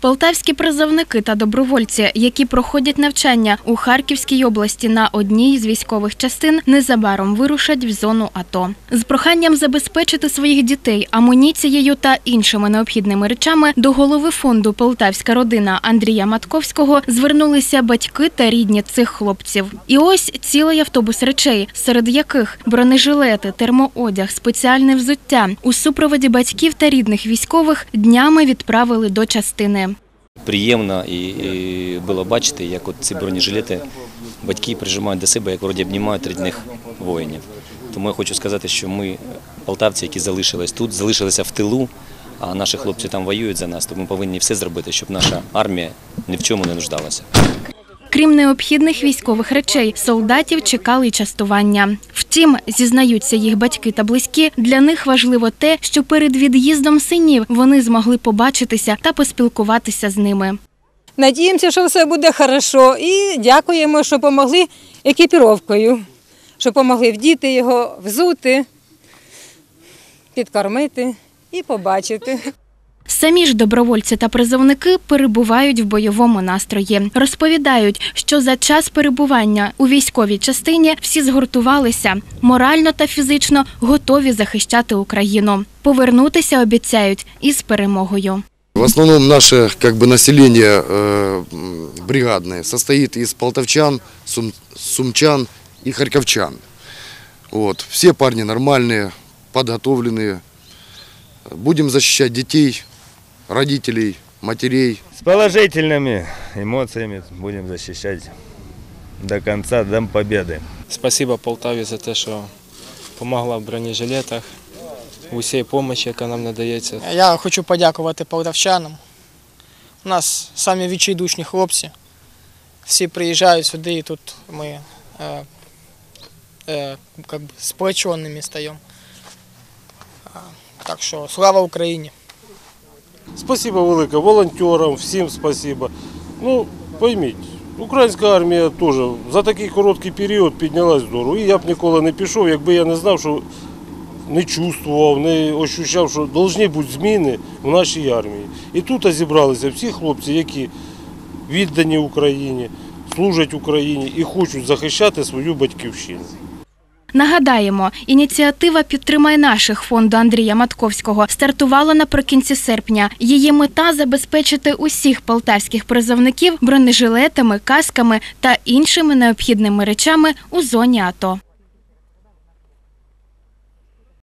Полтавські призовники та добровольці, які проходять навчання у Харківській області на одній з військових частин, незабаром вирушать в зону АТО. З проханням забезпечити своїх дітей амуніцією та іншими необхідними речами до голови фонду Полтавська родина Андрія Матковського звернулися батьки та рідні цих хлопців. І ось цілий автобус речей, серед яких бронежилети, термоодяг, спеціальне взуття у супроводі батьків та рідних військових днями відправили до частини. Приємно і, і було бачити, як от ці бронежилети батьки прижимають до себе, як вроді обнімають рідних воїнів. Тому я хочу сказати, що ми, полтавці, які залишились тут, залишилися в тилу, а наші хлопці там воюють за нас, то ми повинні все зробити, щоб наша армія ні в чому не нуждалася. Крім необхідних військових речей, солдатів чекали частування. Втім, зізнаються їх батьки та близькі, для них важливо те, що перед від'їздом синів вони змогли побачитися та поспілкуватися з ними. Надіємося, що все буде хорошо. І дякуємо, що допомогли екіпіровкою, що допомогли вдіти його, взути, підкормити і побачити. Самі ж добровольці та призовники перебувають в бойовому настрої. Розповідають, що за час перебування у військовій частині всі згуртувалися, морально та фізично готові захищати Україну. Повернутися обіцяють із перемогою. В основном наше как бы, население э, м, бригадное состоит из полтавчан, сум- сумчан и харьковчан. Вот. Все парни нормальные, подготовленные. Будем защищать детей, родителей, матерей. С положительными эмоциями будем защищать до конца, до победы. Спасибо Полтаві за те, що допомогла в бронежилетах, усій допомогі, яка нам надається. Я хочу подякувати полтавчанам. У нас самі відчайдушні хлопці. Всі приїжджають сюди і тут ми е, е, как бы сплоченными стаємо. А, Так що слава Україні! Спасибо велике волонтерам, всім спасибо. Ну, пойміть, українська армія теж за такий короткий період піднялась здорово. І я б ніколи не пішов, якби я не знав, що не чувствував, не ощущав, що повинні бути зміни в нашій армії. І тут зібралися всі хлопці, які віддані Україні, служать Україні і хочуть захищати свою батьківщину. Нагадаємо, ініціатива «Підтримай наших» фонду Андрія Матковського стартувала наприкінці серпня. Її мета забезпечити усіх полтавських призовників бронежилетами, касками та іншими необхідними речами у зоні АТО.